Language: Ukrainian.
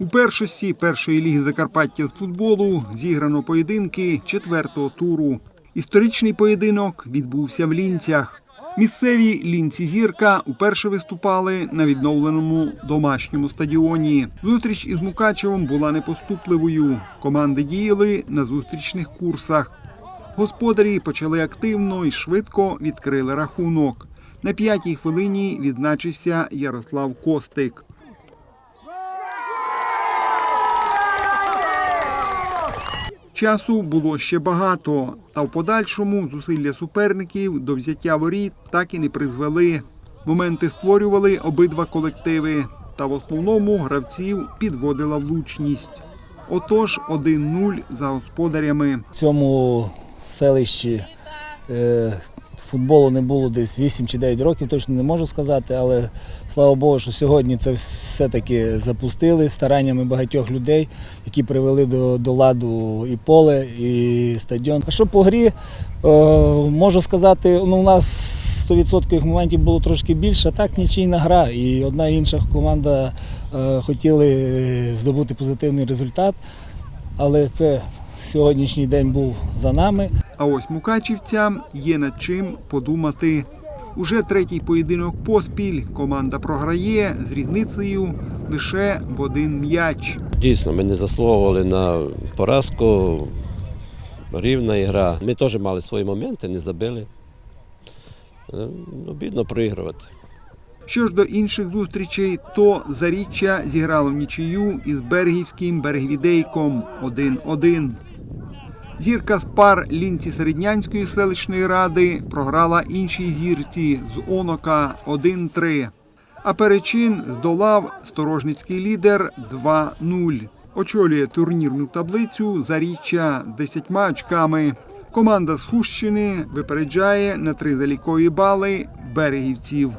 У першості першої ліги Закарпаття з футболу зіграно поєдинки четвертого туру. Історичний поєдинок відбувся в Лінцях. Місцеві лінці зірка уперше виступали на відновленому домашньому стадіоні. Зустріч із Мукачевом була непоступливою. Команди діяли на зустрічних курсах. Господарі почали активно і швидко відкрили рахунок. На п'ятій хвилині відзначився Ярослав Костик. Часу було ще багато, та в подальшому зусилля суперників до взяття воріт так і не призвели. Моменти створювали обидва колективи, та в основному гравців підводила влучність. Отож 1-0 за господарями. В цьому селищі е, футболу не було десь 8 чи 9 років, точно не можу сказати, але слава Богу, що сьогодні це все-таки запустили стараннями багатьох людей, які привели до, до ладу і поле, і стадіон. А що по грі, е, можу сказати, ну, у нас 100% моментів було трошки більше, а так нічийна гра. І одна і інша команда е, хотіли здобути позитивний результат, але це сьогоднішній день був за нами. А ось мукачівцям є над чим подумати. Уже третій поєдинок поспіль команда програє з різницею лише в один м'яч. Дійсно, ми не заслуговували на поразку. Рівна ігра. Ми теж мали свої моменти, не забили. Е, Обідно проігрувати. Що ж до інших зустрічей, то Заріччя зіграло в нічию із Бергівським Бергвідейком 1-1. Зірка з пар лінці Середнянської селищної ради програла іншій зірці з Онока 1-3. А перечин здолав сторожницький лідер 2-0. Очолює турнірну таблицю Заріччя з 10 очками. Команда з Хущини випереджає на три залікові бали берегівців.